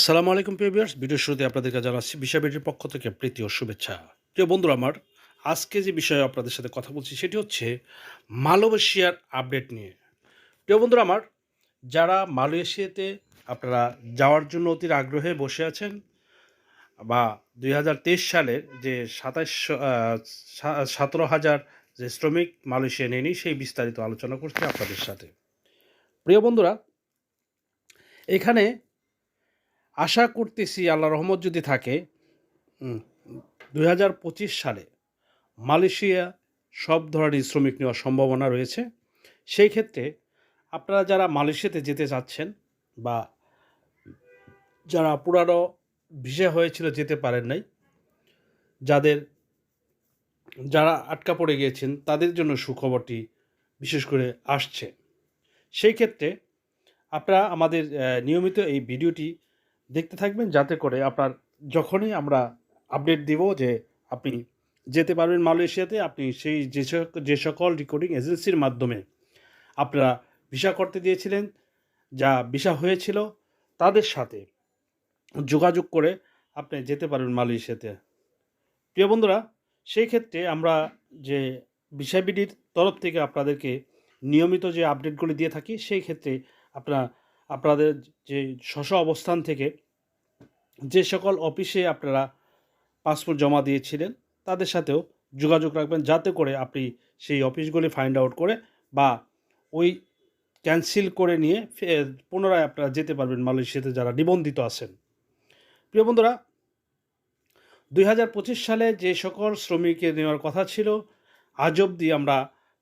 আসসালামু আলাইকুম, প্রিয় ভিউয়ার্স ভিডিও শুরুতে আপনাদেরকে জানাচ্ছি বিষয়বিটির পক্ষ থেকে প্রীতি ও শুভেচ্ছা। প্রিয় বন্ধুরা, আমার আজকে যে বিষয়ে আপনাদের সাথে কথা বলছি, সেটি হচ্ছে মালয়েশিয়ার আপডেট নিয়ে। প্রিয় বন্ধুরা, আমার যারা মালয়েশিয়াতে আপনারা যাওয়ার জন্য অতির আগ্রহে বসে আছেন বা দুই হাজার তেইশ সালের যে সাতাশ সতেরো হাজার যে শ্রমিক মালয়েশিয়া নেয়নি, সেই বিস্তারিত আলোচনা করছি আপনাদের সাথে। প্রিয় বন্ধুরা, এখানে আশা করতেছি আল্লাহ রহমত যদি থাকে দুই হাজার পঁচিশ সালে মালয়েশিয়া সব ধরনের শ্রমিক নেওয়ার সম্ভাবনা রয়েছে। সেই ক্ষেত্রে আপনারা যারা মালয়েশিয়াতে যেতে চাচ্ছেন বা যারা পুরানো ভিসা হয়েছিল যেতে পারেন নাই, যাদের, যারা আটকা পড়ে গিয়েছেন, তাদের জন্য সুখবরটি বিশেষ করে আসছে। সেই ক্ষেত্রে আপনারা আমাদের নিয়মিত এই ভিডিওটি দেখতে থাকবেন যাতে করে আপনার যখনই আমরা আপডেট দিব যে আপনি যেতে পারবেন মালয়েশিয়াতে, আপনি সেই যে যে সকল রেকর্ডিং এজেন্সির মাধ্যমে আপনারা ভিসা করতে দিয়েছিলেন, যা ভিসা হয়েছিল, তাদের সাথে যোগাযোগ করে আপনি যেতে পারবেন মালয়েশিয়াতে। প্রিয় বন্ধুরা, সেই ক্ষেত্রে আমরা যে বিষয়বিডির তরফ থেকে আপনাদেরকে নিয়মিত যে আপডেটগুলি দিয়ে থাকি, সেই ক্ষেত্রে আপনারা আপনাদের যে স্ব অবস্থান থেকে যে সকল অফিসে আপনারা পাসপোর্ট জমা দিয়েছিলেন, তাদের সাথেও যোগাযোগ রাখবেন যাতে করে আপনি সেই অফিসগুলি ফাইন্ড আউট করে বা ওই ক্যান্সেল করে নিয়ে পুনরায় আপনারা যেতে পারবেন মালয়েশিয়াতে যারা নিবন্ধিত আছেন। প্রিয় বন্ধুরা, দুই হাজার পঁচিশ সালে যে সকল শ্রমিকের নেওয়ার কথা ছিল, আজ অবধি আমরা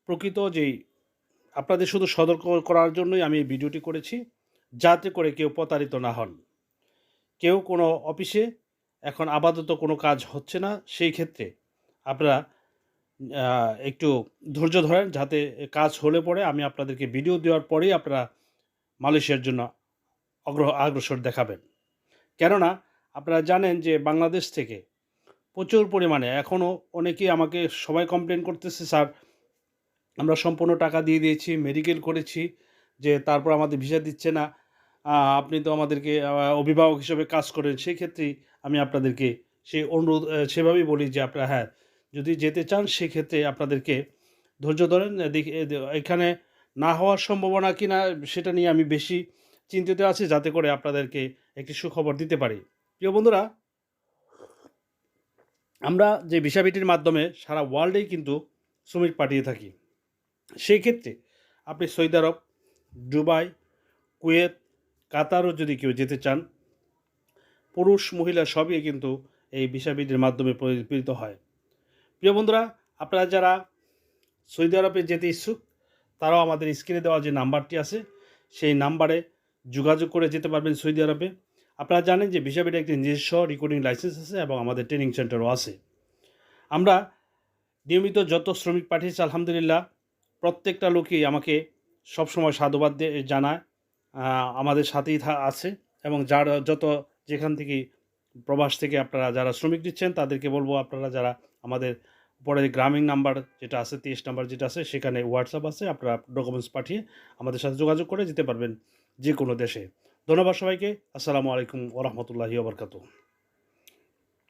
প্রকৃত যেই আপনাদের শুধু সতর্ক করার জন্যই আমি এই ভিডিওটি করেছি। যাতে করে কেউ প্রতারিত না হন। কেউ কোনো অফিসে এখন আপাতত কোনো কাজ হচ্ছে না, সেই ক্ষেত্রে আপনারা একটু ধৈর্য ধরেন যাতে কাজ হলে পরে আমি আপনাদেরকে ভিডিও দেওয়ার পরেই আপনারা মালয়েশিয়ার জন্য অগ্রহ আগ্রসর দেখাবেন। কেননা আপনারা জানেন যে বাংলাদেশ থেকে প্রচুর পরিমাণে এখনও অনেকেই আমাকে সবাই কমপ্লেন করতেছে, স্যার, আমরা সম্পূর্ণ টাকা দিয়ে দিয়েছি মেডিকেল করেছি, যে তারপর আমাদের ভিসা দিচ্ছে না। আপনি তো আমাদেরকে অভিভাবক হিসেবে কাজ করেন সেই ক্ষেত্রেই আমি আপনাদেরকে সেই অনুরোধ সেভাবেই বলি যে আপনারা হ্যাঁ যদি যেতে চান, সেক্ষেত্রে আপনাদেরকে ধৈর্য ধরেন এখানে না হওয়ার সম্ভাবনা কি না, সেটা নিয়ে আমি বেশি চিন্তিত আছি, যাতে করে আপনাদেরকে একটি সুখবর দিতে পারি। প্রিয় বন্ধুরা, আমরা যে ভিসাবিটির মাধ্যমে সারা ওয়ার্ল্ডেই কিন্তু শ্রমিক পাঠিয়ে থাকি সেই ক্ষেত্রে আপনি সৌদি আরব, দুবাই, কুয়েত কাতারও যদি কেউ যেতে চান, পুরুষ, মহিলা সবই কিন্তু এই ভিসাবিটির মাধ্যমে পরিপীড়িত হয়। প্রিয় বন্ধুরা, আপনারা যারা সৌদি আরবে যেতে ইচ্ছুক, তারাও আমাদের স্ক্রিনে দেওয়া যে নাম্বারটি আছে, সেই নাম্বারে যোগাযোগ করে যেতে পারবেন সৌদি আরবে। আপনারা জানেন যে ভিসাবিটির একটি নিজস্ব রেকর্ডিং লাইসেন্স আছে এবং আমাদের ট্রেনিং সেন্টারও আছে। আমরা নিয়মিত যত শ্রমিক পাঠিয়েছি, আলহামদুলিল্লাহ, প্রত্যেকটা লোকই আমাকে সবসময় সাধুবাদ জানায়। আমাদের সাথেই আছে এবং যার যত যেখান থেকে প্রবাস থেকে আপনারা যারা শ্রমিক দিচ্ছেন তাদেরকে বলব আপনারা যারা আমাদের পরে গ্রামীণ নাম্বার যেটা আছে, তেইশ নাম্বার যেটা আছে, সেখানে হোয়াটসঅ্যাপ আছে, আপনারা ডকুমেন্টস পাঠিয়ে আমাদের সাথে যোগাযোগ করে যেতে পারবেন যে কোনো দেশে। ধন্যবাদ সবাইকে। আসসালামু আলাইকুম ওরহমতুল্লাহি ওবরকাতু